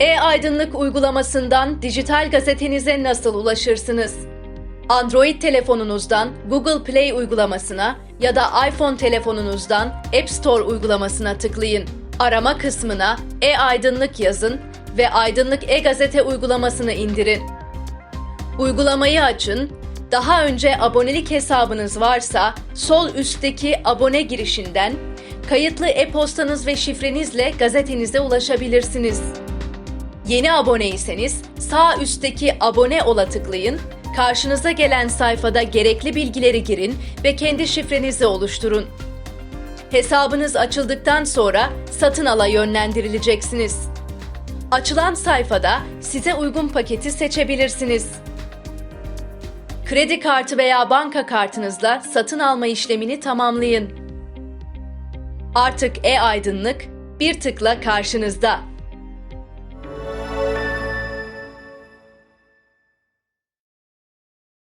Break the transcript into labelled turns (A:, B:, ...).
A: E-Aydınlık uygulamasından dijital gazetenize nasıl ulaşırsınız? Android telefonunuzdan Google Play uygulamasına ya da iPhone telefonunuzdan App Store uygulamasına tıklayın. Arama kısmına E-Aydınlık yazın ve Aydınlık E-Gazete uygulamasını indirin. Uygulamayı açın. Daha önce abonelik hesabınız varsa sol üstteki abone girişinden kayıtlı e-postanız ve şifrenizle gazetenize ulaşabilirsiniz. Yeni aboneyseniz sağ üstteki abone ola tıklayın. Karşınıza gelen sayfada gerekli bilgileri girin ve kendi şifrenizi oluşturun. Hesabınız açıldıktan sonra satın ala yönlendirileceksiniz. Açılan sayfada size uygun paketi seçebilirsiniz. Kredi kartı veya banka kartınızla satın alma işlemini tamamlayın. Artık e-aydınlık bir tıkla karşınızda.